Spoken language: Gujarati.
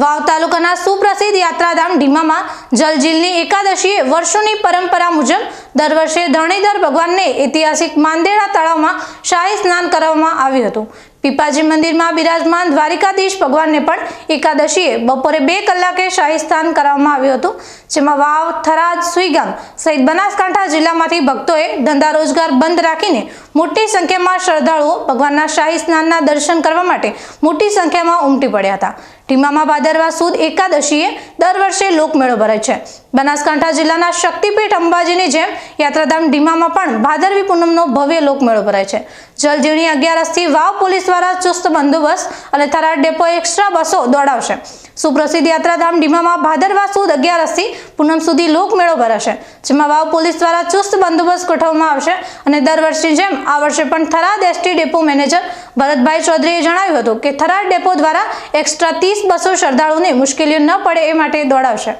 વાવ તાલુકાના સુપ્રસિદ્ધ યાત્રાધામ ઢીમામાં જલજીલની એકાદશીએ વર્ષોની પરંપરા મુજબ દર વર્ષે ધરણીધર ભગવાનને ઐતિહાસિક માંદેડા તળાવમાં શાહી સ્નાન કરવામાં આવ્યું હતું. પીપાજી મંદિરમાં બિરાજમાન દ્વારિકાધીશ ભગવાનને પણ એકાદશીએ બપોરે બે કલાકે શાહી સ્નાન કરવામાં આવ્યું હતું, જેમાં વાવ થરાદ સુઈગામ સહિત બનાસકાંઠા જિલ્લામાંથી ભક્તોએ ધંધા રોજગાર બંધ રાખીને મોટી સંખ્યામાં શ્રદ્ધાળુઓ ભગવાનના શાહી સ્નાનના દર્શન કરવા માટે મોટી સંખ્યામાં ઉમટી પડ્યા હતા. ટીમામાં ભાદરવા સુદ એકાદશીએ દર વર્ષે લોકમેળો ભરાય છે. બનાસકાંઠા જિલ્લાના શક્તિપીઠ અંબાજીની જેમ યાત્રાધામ ડીમામાં પણ ભાદરવી પૂનમનો ભવ્ય લોકમેળો ભરાય છે. જલજીણી અગિયારસથી વાવ પોલીસ દ્વારા ચુસ્ત બંદોબસ્ત અને થરાદ ડેપો એક્સ્ટ્રા બસો દોડાવશે. સુપ્રસિદ્ધ યાત્રાધામ ડીમામાં ભાદરવા સુદ અગિયારસથી પૂનમ સુધી લોકમેળો ભરાશે, જેમાં વાવ પોલીસ દ્વારા ચુસ્ત બંદોબસ્ત ગોઠવવામાં આવશે અને દર વર્ષની જેમ આ વર્ષે પણ Tharad ST depot manager Bharatbhai ચૌધરીએ જણાવ્યું હતું કે થરાદ ડેપો દ્વારા એક્સ્ટ્રા ત્રીસ બસો શ્રદ્ધાળુઓને મુશ્કેલીઓ ન પડે એ માટે દોડાવશે.